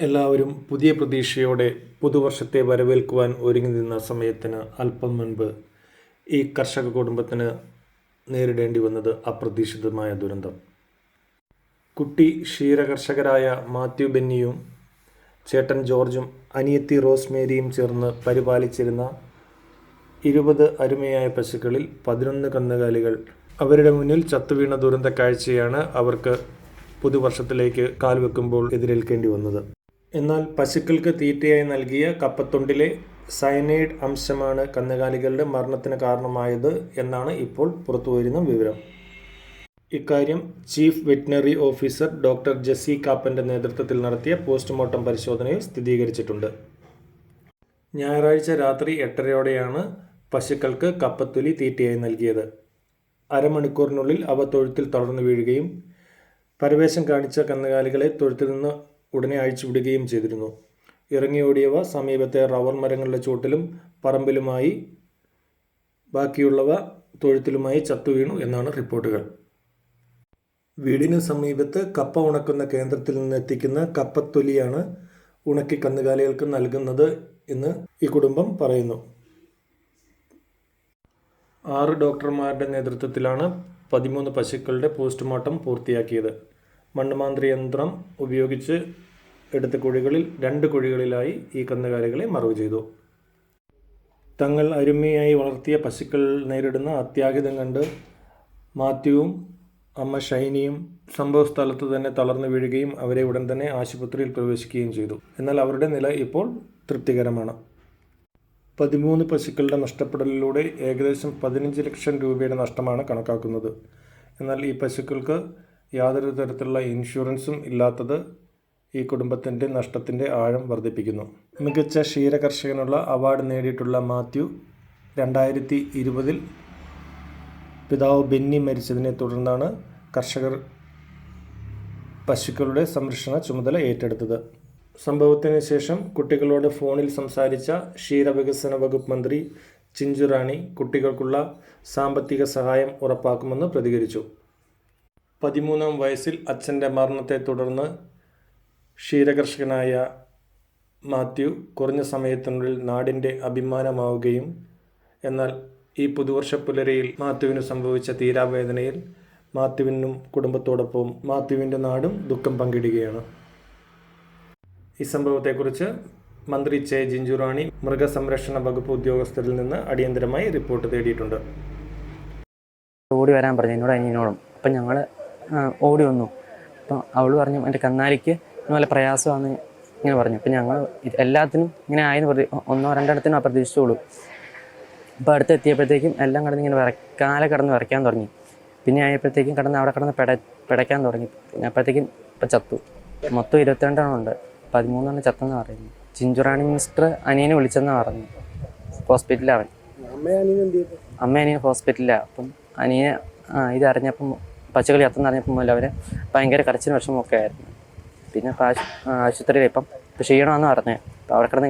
എല്ലാവരും പുതിയ പ്രതീക്ഷയോടെ പുതുവർഷത്തെ വരവേൽക്കുവാൻ ഒരുങ്ങി നിന്ന സമയത്തിന് അല്പം മുൻപ് ഈ കർഷക കുടുംബത്തിന് നേരിടേണ്ടി വന്നത് അപ്രതീക്ഷിതമായ ദുരന്തം. കുട്ടി ക്ഷീരകർഷകരായ മാത്യു ബെന്നിയും ചേട്ടൻ ജോർജും അനിയത്തി റോസ്മേരിയും ചേർന്ന് പരിപാലിച്ചിരുന്ന ഇരുപത് അരുമയായ പശുക്കളിൽ പതിനൊന്ന് കന്നുകാലികൾ. അവരുടെ മുന്നിൽ ചത്തുവീണ ദുരന്ത കാഴ്ചയാണ് അവർക്ക് പുതുവർഷത്തിലേക്ക് കാൽവെക്കുമ്പോൾ എതിരേൽക്കേണ്ടി വന്നത്. എന്നാൽ പശുക്കൾക്ക് തീറ്റയായി നൽകിയ കപ്പത്തൊണ്ടിലെ സയനൈഡ് അംശമാണ് കന്നുകാലികളുടെ മരണത്തിന് കാരണമായത് എന്നാണ് ഇപ്പോൾ പുറത്തുവരുന്ന വിവരം. ഇക്കാര്യം chief veterinary officer doctor Jessy കാപ്പന്റെ നേതൃത്വത്തിൽ നടത്തിയ പോസ്റ്റ്മോർട്ടം പരിശോധനയിൽ സ്ഥിരീകരിച്ചിട്ടുണ്ട്. ഞായറാഴ്ച രാത്രി എട്ടരയോടെയാണ് പശുക്കൾക്ക് കപ്പത്തൊലി തീറ്റയായി നൽകിയത്. അരമണിക്കൂറിനുള്ളിൽ അവ തൊഴുത്തിൽ തളർന്നു വീഴുകയും പരവേശം കാണിച്ച കന്നുകാലികളെ തൊഴുത്തിൽ നിന്ന് ഉടനെ അഴിച്ചുവിടുകയും ചെയ്തിരുന്നു. ഇറങ്ങിയോടിയവ സമീപത്തെ റബ്ബർ മരങ്ങളുടെ ചുവട്ടിലും പറമ്പിലുമായി ബാക്കിയുള്ളവ തൊഴുത്തിലുമായി ചത്തുവീണു എന്നാണ് റിപ്പോർട്ടുകൾ. വീടിന് സമീപത്ത് കപ്പ ഉണക്കുന്ന കേന്ദ്രത്തിൽ നിന്ന് എത്തിക്കുന്ന കപ്പത്തൊലിയാണ് ഉണക്കി കന്നുകാലികൾക്ക് നൽകുന്നത് എന്ന് ഈ കുടുംബം പറയുന്നു. ആറ് ഡോക്ടർമാരുടെ നേതൃത്വത്തിലാണ് പതിമൂന്ന് പശുക്കളുടെ പോസ്റ്റ്മോർട്ടം പൂർത്തിയാക്കിയത്. മണ്ണുമാന്ത്രി യന്ത്രം ഉപയോഗിച്ച് എടുത്ത കുഴികളിൽ രണ്ട് കുഴികളിലായി ഈ കന്നുകാലികളെ മറവ് ചെയ്തു. തങ്ങൾ അരുമയായി വളർത്തിയ പശുക്കൾ നേരിടുന്ന അത്യാഹിതം കണ്ട് മാത്യുവും അമ്മ ഷൈനിയും സംഭവ സ്ഥലത്ത് തന്നെ തളർന്നു വീഴുകയും അവരെ ഉടൻ തന്നെ ആശുപത്രിയിൽ പ്രവേശിക്കുകയും ചെയ്തു. എന്നാൽ അവരുടെ നില ഇപ്പോൾ തൃപ്തികരമാണ്. പതിമൂന്ന് പശുക്കളുടെ നഷ്ടപ്പെടലിലൂടെ ഏകദേശം പതിനഞ്ച് ലക്ഷം രൂപയുടെ നഷ്ടമാണ് കണക്കാക്കുന്നത്. എന്നാൽ ഈ പശുക്കൾക്ക് യാതൊരു തരത്തിലുള്ള ഇൻഷുറൻസും ഇല്ലാത്തത് ഈ കുടുംബത്തിന്റെ നഷ്ടത്തിന്റെ ആഴം വർദ്ധിപ്പിക്കുന്നു. മികച്ച ക്ഷീരകർഷകനുള്ള അവാർഡ് നേടിയിട്ടുള്ള മാത്യു രണ്ടായിരത്തി ഇരുപതിൽ പിതാവ് ബെന്നി മരിച്ചതിനെ തുടർന്നാണ് കർഷകർ പശുക്കളുടെ സംരക്ഷണ ചുമതല ഏറ്റെടുത്തത്. സംഭവത്തിന് ശേഷം കുട്ടികളോട് ഫോണിൽ സംസാരിച്ച ക്ഷീരവികസന വകുപ്പ് മന്ത്രി ചിഞ്ചുറാണി കുട്ടികൾക്കുള്ള സാമ്പത്തിക സഹായം ഉറപ്പാക്കുമെന്ന് പ്രതികരിച്ചു. പതിമൂന്നാം വയസ്സിൽ അച്ഛന്റെ മരണത്തെ തുടർന്ന് ക്ഷീരകർഷകനായ മാത്യു കുറഞ്ഞ സമയത്തിനുള്ളിൽ നാടിന്റെ അഭിമാനമാവുകയും എന്നാൽ ഈ പുതുവർഷ പുലരയിൽ മാത്യുവിന് സംഭവിച്ച തീരാവേദനയിൽ മാത്യുവിനും കുടുംബത്തോടൊപ്പം മാത്യുവിന്റെ നാടും ദുഃഖം പങ്കിടുകയാണ്. ഈ സംഭവത്തെക്കുറിച്ച് മന്ത്രി ചെ ജിഞ്ചുറാണി മൃഗസംരക്ഷണ വകുപ്പ് ഉദ്യോഗസ്ഥരിൽ നിന്ന് അടിയന്തരമായി റിപ്പോർട്ട് തേടിയിട്ടുണ്ട്. ഓടി വരാൻ പറഞ്ഞു. എന്നോട് അനിയനോടും. അപ്പം ഞങ്ങൾ ഓടി വന്നു. അപ്പം അവൾ പറഞ്ഞു എന്റെ കന്നാലിക്ക് നല്ല പ്രയാസമാണ് ഇങ്ങനെ പറഞ്ഞു. അപ്പം ഞങ്ങൾ എല്ലാത്തിനും ഇങ്ങനെ ആയെന്ന് പ്രതി ഒന്നോ രണ്ടിടത്തിനും അപ്രതീക്ഷിച്ചുള്ളൂ അപ്പോൾ അടുത്തെത്തിയപ്പോഴത്തേക്കും എല്ലാം കടന്ന് ഇങ്ങനെ വിറ കാല കിടന്ന് വിറയ്ക്കാൻ തുടങ്ങി. പിന്നെ ആയപ്പോഴത്തേക്കും കടന്ന് അവിടെ കടന്ന് പെട പിടയ്ക്കാൻ തുടങ്ങി. പിന്നെ അപ്പോഴത്തേക്കും ഇപ്പം ചത്തു. മൊത്തം ഇരുപത്തിരണ്ടെണ്ണം ഉണ്ട്. പതിമൂന്നെണ്ണം ചത്തെന്ന് പറയുന്നു ചിഞ്ചുറാണി മിനിസ്റ്റർ അനിയനെ വിളിച്ചെന്ന് പറഞ്ഞു ഹോസ്പിറ്റലിലാണ് അമ്മ അനിയൻ ഹോസ്പിറ്റലിലാണ് അപ്പം അനിയനെ ഇതറിഞ്ഞപ്പം പച്ചക്കളി ചത്തെന്ന് അറിഞ്ഞപ്പം മുതൽ അവരെ ഭയങ്കര കരച്ചിന് വിഷമമൊക്കെ ആയിരുന്നു. പിന്നെ ആശുപത്രിയിൽ ഇപ്പം ക്ഷീണമെന്ന് പറഞ്ഞത് അവിടെ കിടന്ന്